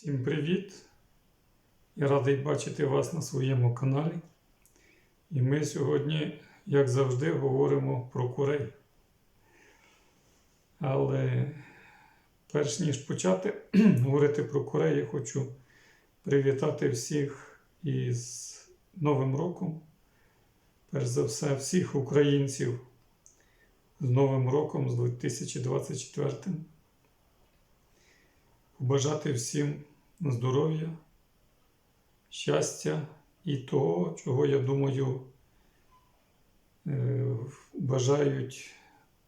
Всім привіт! Я радий бачити вас на своєму каналі. І ми сьогодні, як завжди, говоримо про курей. Але перш ніж почати говорити про курей, я хочу привітати всіх із Новим роком. Перш за все, всіх українців з Новим роком, з 2024 побажати всім здоров'я, щастя і того, чого, я думаю, е, бажають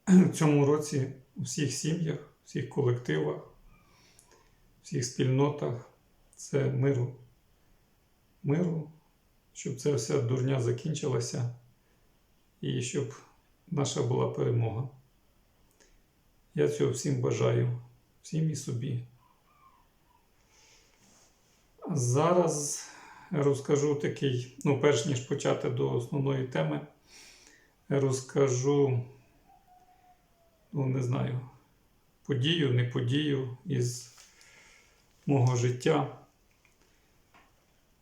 в цьому році у всіх сім'ях, всіх колективах, всіх спільнотах. Це миру. Миру, щоб ця вся дурня закінчилася і щоб наша була перемога. Я цього всім бажаю, всім і собі. Зараз розкажу такий, ну, перш ніж почати до основної теми, розкажу, ну, не знаю, подію, не подію із мого життя.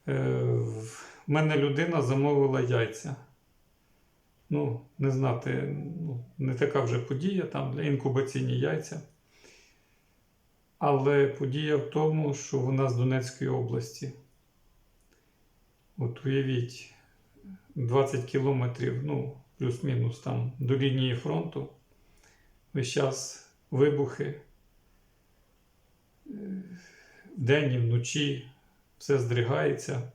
Е, В мене людина замовила яйця. Ну, не знати, ну, не така вже подія, там для інкубаційні яйця. Але подія в тому, що вона з Донецької області. От уявіть, 20 кілометрів, ну, плюс-мінус там до лінії фронту. Весь час вибухи. Е, Вдень і вночі все здригається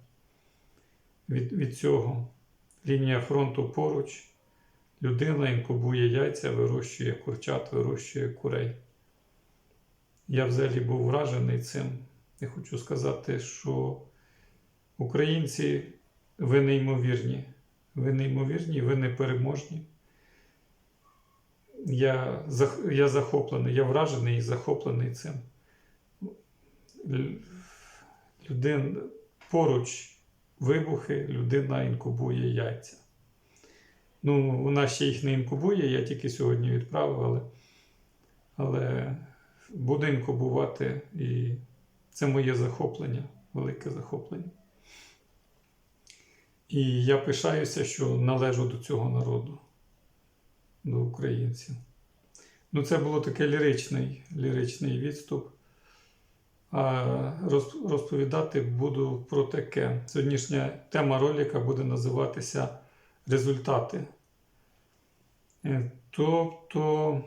від, від цього. Лінія фронту поруч. Людина інкубує яйця, вирощує курчат, вирощує курей. Я взагалі був вражений цим. Я хочу сказати, що українці ви неймовірні. Ви неймовірні, ви непереможні. Я, я захоплений, я вражений і захоплений цим. Людин поруч вибухи, людина інкубує яйця. Ну, вона ще їх не інкубує, я тільки сьогодні відправив, але, але буде інкубувати, і це моє захоплення, велике захоплення. І я пишаюся, що належу до цього народу, до українців. Ну, це було таке ліричний, ліричний відступ. А розповідати буду про таке. Сьогоднішня тема ролика буде називатися Результати. Е, Тобто,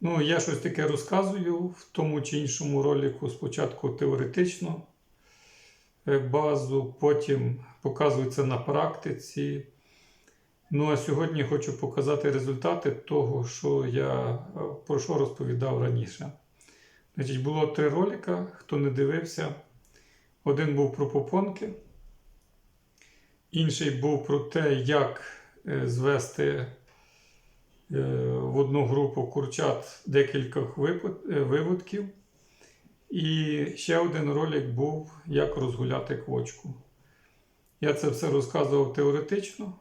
ну, я щось таке розказую в тому чи іншому ролику. Спочатку теоретично е, базу, потім показую це на практиці. Ну, а сьогодні хочу показати результати того, що я е, про що розповідав раніше. Значить, було три ролика, хто не дивився. Один був про попонки, інший був про те, як е, звести в одну групу курчат декілька е, виводків. І ще один ролик був, як розгуляти квочку. Я це все розказував теоретично,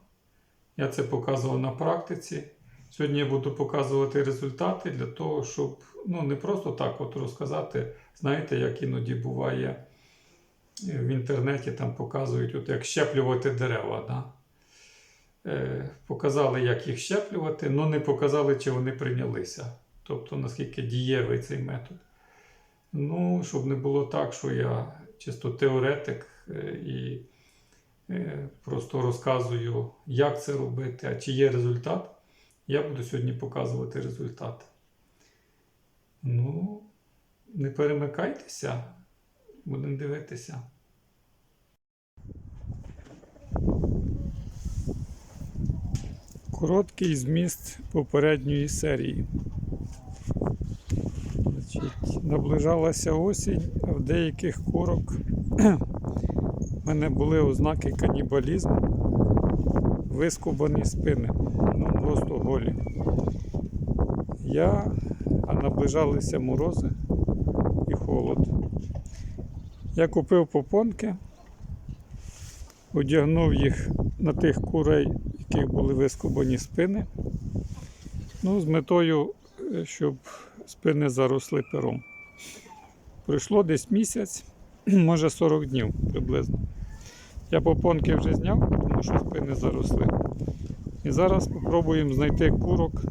я це показував на практиці. Сьогодні я буду показувати результати для того, щоб ну, не просто так от розказати, знаєте, як іноді буває е, в інтернеті там показують, от як щеплювати дерева. Да? Е, показали, як їх щеплювати, але не показали, чи вони прийнялися. Тобто, наскільки дієвий цей метод. Ну, щоб не було так, що я чисто теоретик е, і е, просто розказую, як це робити, а чи є результат. Я буду сьогодні показувати результат. Ну, не перемикайтеся, будемо дивитися. Короткий зміст попередньої серії. Значить, наближалася осінь, а в деяких курок в мене були ознаки канібалізму, вискубані спини, ну просто голі. Я, а наближалися морози і холод. Я купив попонки, одягнув їх на тих курей, яких були вискубані спини. Ну, з метою, е, щоб спини заросли пером. Пройшло десь місяць, може 40 днів приблизно. Я попонки вже зняв, тому що спини заросли. І зараз спробуємо знайти курок,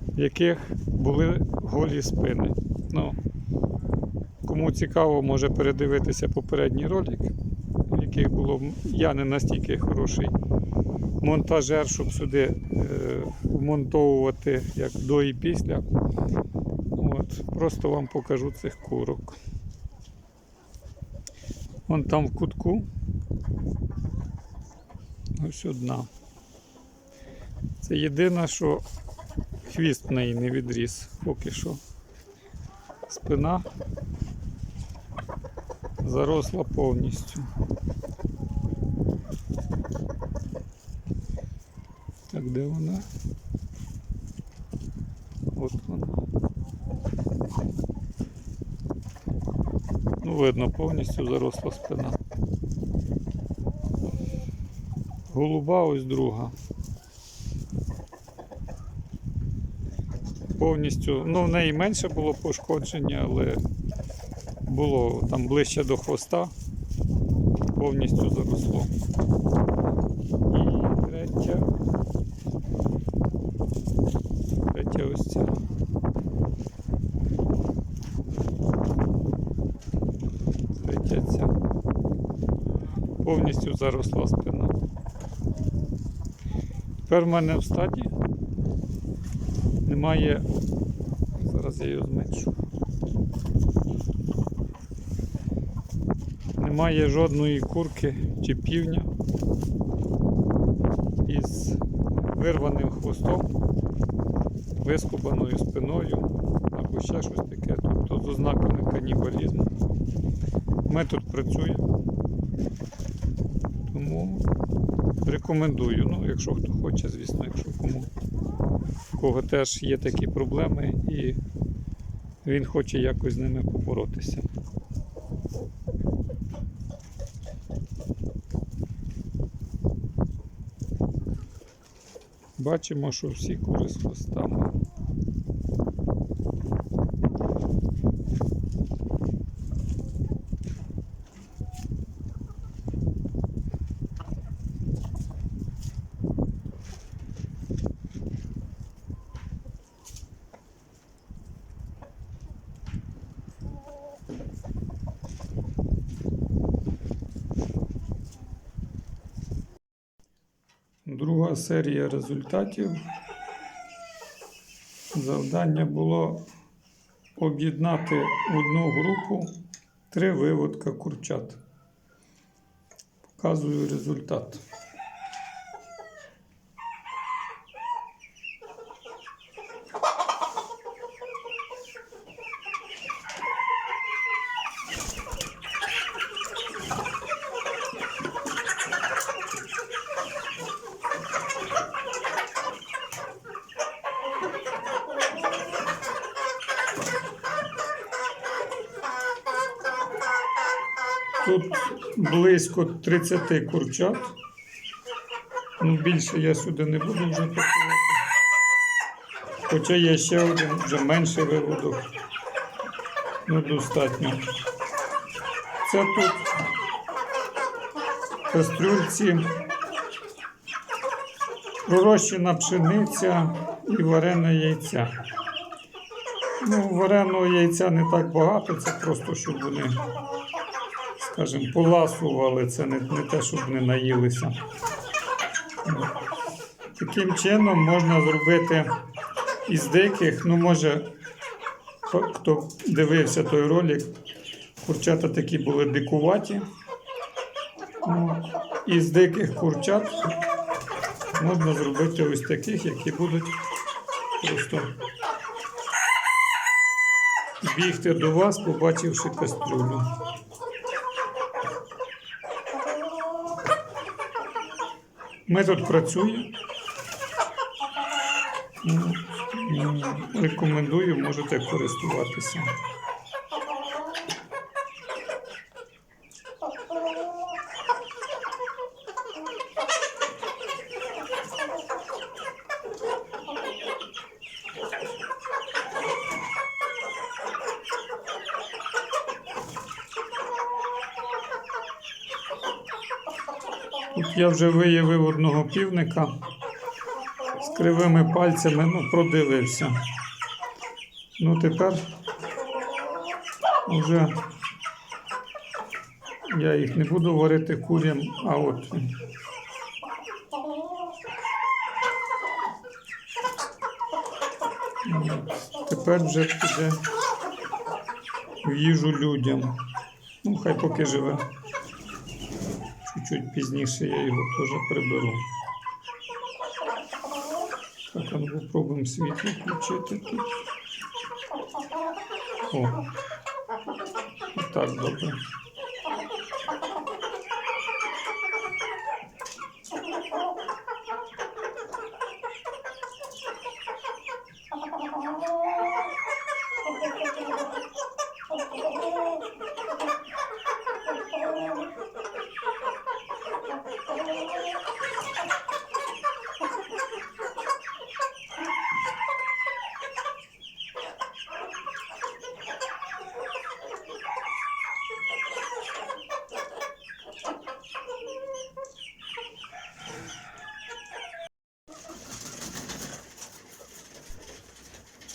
в яких були голі спини. Ну, кому цікаво, може передивитися попередній ролик, в яких було я не настільки хороший монтажер, щоб сюди е, вмонтовувати як до і після. От, просто вам покажу цих курок. Вон там в кутку. Ось одна. Це єдине, що хвіст в неї не відріс поки що. Спина заросла повністю. Так, де вона? От вона. Ну, видно, повністю заросла спина. Голуба ось друга. Повністю, ну в неї менше було пошкодження, але було там ближче до хвоста, повністю заросло. І третя. Третя ось ця. Третя ця. Повністю заросла спина. Тепер в мене в стаді немає. Зараз я його зменшу. Немає жодної курки чи півня вирваним хвостом, вискубаною спиною або ще щось таке, тобто з ознаками канібалізму. Метод працює. Тому рекомендую. Ну, якщо хто хоче, звісно, якщо кому у кого теж є такі проблеми і він хоче якось з ними поборотися. Бачимо, що всі кури з хвостами. Серія результатів. Завдання було об'єднати одну групу три виводка курчат. Показую результат. Тут близько 30 курчат. Ну, більше я сюди не буду вже пакувати. Хоча є ще один вже менший виводок. Ну, достатньо. Це тут кастрюльці пророщена пшениця і варене яйця. Ну, вареного яйця не так багато, це просто щоб вони скажімо, поласували, це не, не те, щоб не наїлися. Таким чином можна зробити із диких, ну може, хто- дивився той ролик, курчата такі були дикуваті. От. Із диких курчат можна зробити ось таких, які будуть просто бігти до вас, побачивши кастрюлю. Метод працює. Ну, Рекомендую, можете користуватися. Я вже виявив одного півника з кривими пальцями, ну, продивився. Ну, тепер вже я їх не буду варити курям, а от. Тепер вже піде в їжу людям. Ну, хай поки живе. Чуть-чуть пізніше я його теж приберу. Так, а ну попробуємо світло включити. О. Так, добре.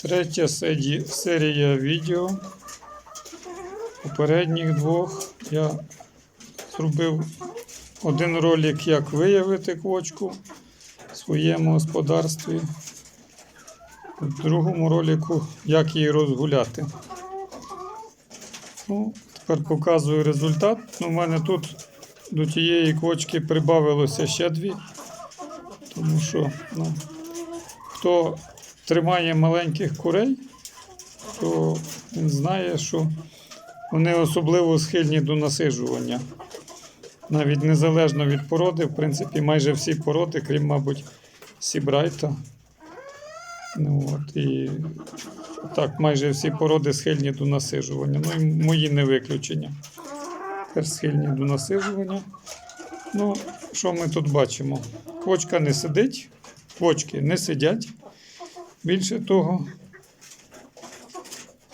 Третя серія відео. Попередніх двох я зробив один ролик, як виявити квочку в своєму господарстві. В другому ролику, як її розгуляти. Ну, тепер показую результат. Ну, У мене тут до тієї квочки прибавилося ще дві. Тому що ну, хто тримає маленьких курей, то він знає, що вони особливо схильні до насиджування. Навіть незалежно від породи, в принципі, майже всі породи, крім, мабуть, Сібрайта. Ну, от, і так, майже всі породи схильні до насиджування. Ну і мої не виключення. Теж схильні до насиджування. Ну, що ми тут бачимо? Квочка не сидить, квочки не сидять. Більше того,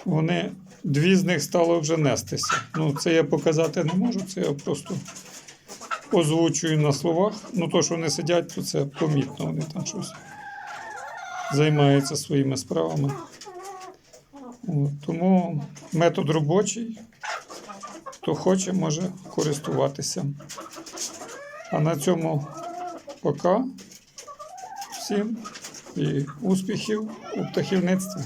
вони дві з них стало вже нестися. Ну, це я показати не можу, це я просто озвучую на словах. Ну, то, що вони сидять, то це помітно, вони там щось займаються своїми справами. От, тому метод робочий. Хто хоче, може користуватися. А на цьому пока. Всім і успіхів у птахівництві.